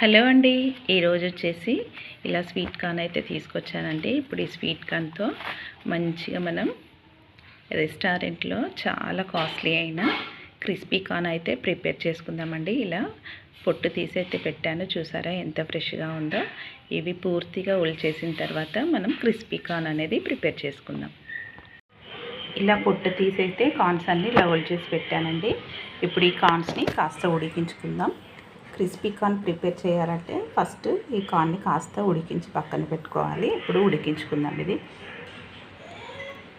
Hello అండి. ఈరోజు వచ్చేసి ఇలా స్వీట్ కార్న్ అయితే తీసుకొచ్చానండి. ఇప్పుడు ఈ స్వీట్ కార్న్తో మంచిగా మనం రెస్టారెంట్లో చాలా కాస్ట్లీ అయిన క్రిస్పీ కార్న్ అయితే ప్రిపేర్ చేసుకుందామండి. ఇలా పొట్టు తీసి అయితే పెట్టాను. చూసారా ఎంత ఫ్రెష్గా ఉందో. ఇవి పూర్తిగా ఉల్చేసిన తర్వాత మనం క్రిస్పీ కార్న్ అనేది ప్రిపేర్ చేసుకుందాం. ఇలా పొట్టు తీసైతే కార్న్స్ అన్ని ఇలా చేసి పెట్టానండి. ఇప్పుడు ఈ కార్న్స్ని కాస్త ఉడికించుకుందాం. క్రిస్పీ కార్న్ ప్రిపేర్ చేయాలంటే ఫస్ట్ ఈ కార్న్ని కాస్త ఉడికించి పక్కన పెట్టుకోవాలి. ఇప్పుడు ఉడికించుకుందాం ఇది.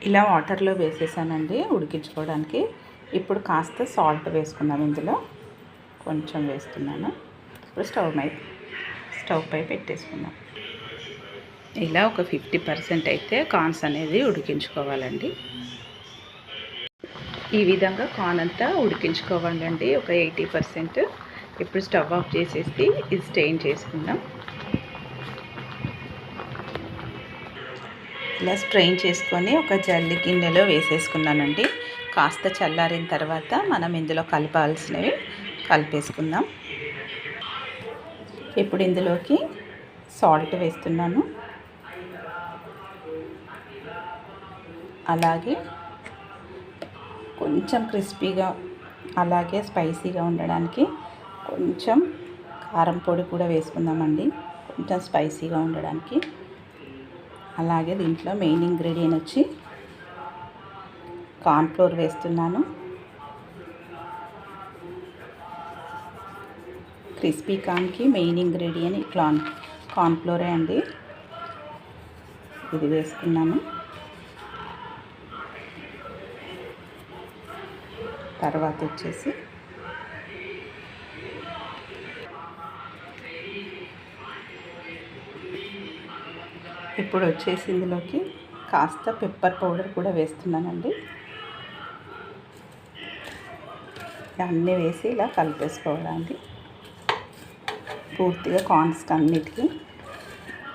ఇలా వాటర్లో వేసేసానండి ఉడికించుకోవడానికి. ఇప్పుడు కాస్త సాల్ట్ వేసుకుందాం ఇందులో. కొంచెం వేస్తున్నాను. ఇప్పుడు స్టవ్ పై స్టవ్ పై పెట్టేసుకుందాం. ఇలా ఒక ఫిఫ్టీ పర్సెంట్ అయితే కార్న్స్ అనేది ఉడికించుకోవాలండి. ఈ విధంగా కార్న్ అంతా ఉడికించుకోవాలండి. ఒక ఎయిటీ పర్సెంట్ ఇప్పుడు స్టవ్ ఆఫ్ చేసేసి ఇది స్టెయిన్ చేసుకుందాం. ఇలా స్ట్రెయిన్ చేసుకొని ఒక జల్లి గిన్నెలో వేసేసుకున్నానండి. కాస్త చల్లారిన తర్వాత మనం ఇందులో కలపాల్సినవి కలిపేసుకుందాం. ఇప్పుడు ఇందులోకి సాల్ట్ వేస్తున్నాను. అలాగే కొంచెం క్రిస్పీగా అలాగే స్పైసీగా ఉండడానికి కొంచెం కారం పొడి కూడా వేసుకుందామండి. కొంచెం స్పైసీగా ఉండడానికి. అలాగే దీంట్లో మెయిన్ ఇంగ్రీడియంట్ వచ్చి కార్న్ఫ్లోర్ వేస్తున్నాను. క్రిస్పీ కార్న్కి మెయిన్ ఇంగ్రీడియంట్ కార్న్ కార్న్ఫ్లోరే అండి. ఇది వేసుకున్నాను. తర్వాత వచ్చేసి ఇప్పుడు వచ్చేసి ఇందులోకి కాస్త పెప్పర్ పౌడర్ కూడా వేస్తున్నానండి. అన్నీ వేసి ఇలా కలిపేసుకోవడానికి పూర్తిగా కాన్స్ట్ అన్నిటికీ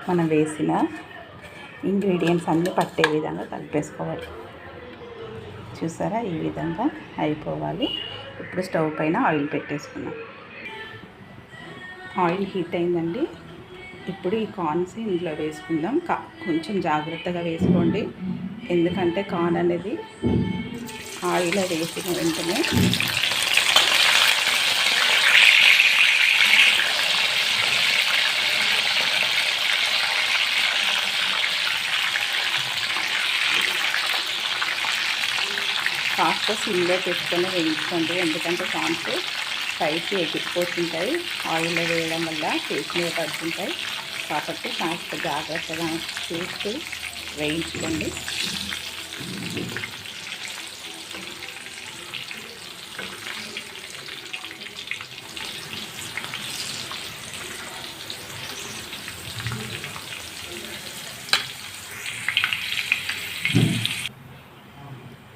మనం వేసిన ఇంగ్రీడియంట్స్ అన్నీ పట్టే విధంగా కలిపేసుకోవాలి. చూసారా? ఈ విధంగా అయిపోవాలి. ఇప్పుడు స్టవ్ పైన ఆయిల్ పెట్టేసుకున్నాం ఆయిల్ హీట్ అయిందండి. ఇప్పుడు ఈ కార్న్స్ ఇందులో వేసుకుందాం. కా కొంచెం జాగ్రత్తగా వేసుకోండి. ఎందుకంటే కార్న్ అనేది ఆయిల్ వేసిన వెంటనే కాస్త సిమ్లో పెట్టుకొని వేయించుకోండి. ఎందుకంటే కాన్స్ పైకి ఎగిరిపోతుంటాయి ఆయిల్ వేయడం వల్ల ఫేస్ మీద పడుతుంటాయి. కాబట్టి కాస్త జాగ్రత్తగా చూస్తూ వేయించుకోండి.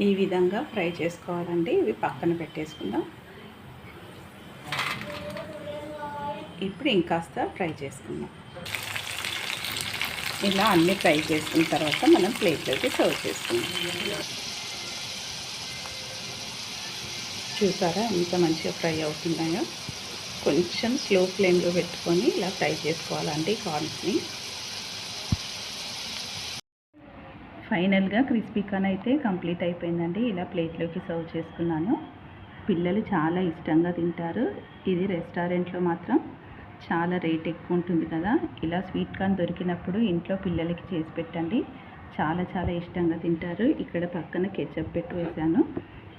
ఈ విధంగా ఫ్రై చేసుకోవాలండి. ఇవి పక్కన పెట్టేసుకుందాం. ఇప్పుడు ఇంకాస్త ఫ్రై చేసుకుందాం. ఇలా అన్నీ ఫ్రై చేసుకున్న తర్వాత మనం ప్లేట్లోకి సర్వ్ చేసుకుందాం. చూసారా ఎంత మంచిగా ఫ్రై అవుతున్నాయో? కొంచెం స్లో ఫ్లేమ్లో పెట్టుకొని ఇలా ఫ్రై చేసుకోవాలండి కార్న్స్ని. ఫైనల్గా క్రిస్పీ కాన్ అయితే కంప్లీట్ అయిపోయిందండి. ఇలా ప్లేట్లోకి సర్వ్ చేసుకున్నాను. పిల్లలు చాలా ఇష్టంగా తింటారు. ఇది రెస్టారెంట్లో మాత్రం చాలా రేట్ ఎక్కువ ఉంటుంది కదా. ఇలా స్వీట్ కార్న్ దొరికినప్పుడు ఇంట్లో పిల్లలకి చేసి పెట్టండి. చాలా చాలా ఇష్టంగా తింటారు. ఇక్కడ పక్కన కెచప్ పెట్టి వేసాను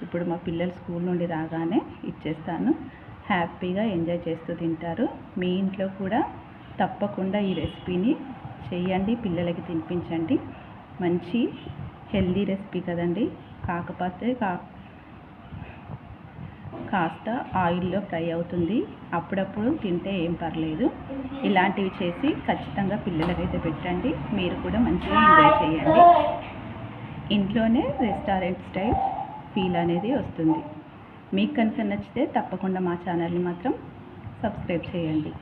ఇప్పుడు మా పిల్లలు స్కూల్ నుండి రాగానే ఇచ్చేస్తాను. హ్యాపీగా ఎంజాయ్ చేస్తూ తింటారు. మీ ఇంట్లో కూడా తప్పకుండా ఈ రెసిపీని చేయండి పిల్లలకి తినిపించండి. మంచి హెల్దీ రెసిపీ కదండి. కాకపోతే కా కాస్త ఆయిల్లో ఫ్రై అవుతుంది. అప్పుడప్పుడు తింటే ఏం పర్లేదు. ఇలాంటివి చేసి ఖచ్చితంగా పిల్లలకైతే పెట్టండి. మీరు కూడా మంచిగా ఎంజాయ్ చేయండి. ఇంట్లోనే రెస్టారెంట్ స్టైల్ ఫీల్ అనేది వస్తుంది. మీకు కనుక నచ్చితే తప్పకుండా మా ఛానల్ని మాత్రం సబ్స్క్రైబ్ చేయండి.